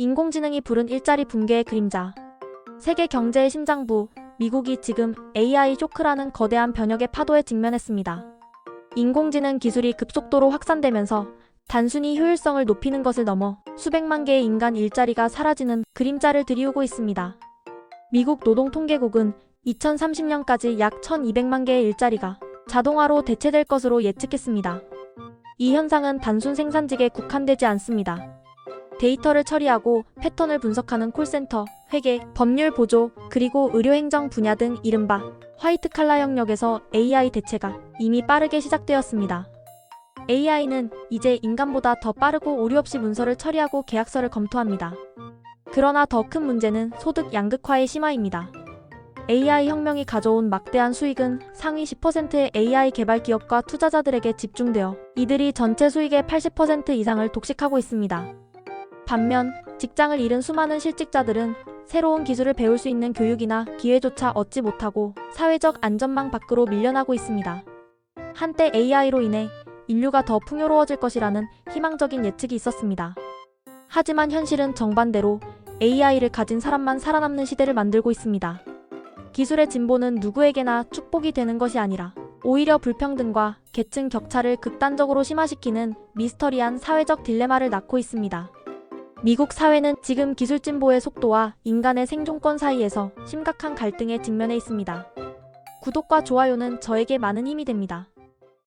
인공지능이 부른 일자리 붕괴의 그림자. 세계 경제의 심장부, 미국이 지금 AI 쇼크라는 거대한 변혁의 파도에 직면했습니다. 인공지능 기술이 급속도로 확산되면서 단순히 효율성을 높이는 것을 넘어 수백만 개의 인간 일자리가 사라지는 그림자를 들이우고 있습니다. 미국 노동통계국은 2030년까지 약 1200만 개의 일자리가 자동화로 대체될 것으로 예측했습니다. 이 현상은 단순 생산직에 국한되지 않습니다. 데이터를 처리하고 패턴을 분석하는 콜센터, 회계, 법률 보조, 그리고 의료행정 분야 등 이른바 화이트 칼라 영역에서 AI 대체가 이미 빠르게 시작되었습니다. AI는 이제 인간보다 더 빠르고 오류 없이 문서를 처리하고 계약서를 검토합니다. 그러나 더 큰 문제는 소득 양극화의 심화입니다. AI 혁명이 가져온 막대한 수익은 상위 10%의 AI 개발 기업과 투자자들에게 집중되어 이들이 전체 수익의 80% 이상을 독식하고 있습니다. 반면 직장을 잃은 수많은 실직자들은 새로운 기술을 배울 수 있는 교육이나 기회조차 얻지 못하고 사회적 안전망 밖으로 밀려나고 있습니다. 한때 AI로 인해 인류가 더 풍요로워질 것이라는 희망적인 예측이 있었습니다. 하지만 현실은 정반대로 AI를 가진 사람만 살아남는 시대를 만들고 있습니다. 기술의 진보는 누구에게나 축복이 되는 것이 아니라 오히려 불평등과 계층 격차를 극단적으로 심화시키는 미스터리한 사회적 딜레마를 낳고 있습니다. 미국 사회는 지금 기술 진보의 속도와 인간의 생존권 사이에서 심각한 갈등에 직면해 있습니다. 구독과 좋아요는 저에게 많은 힘이 됩니다.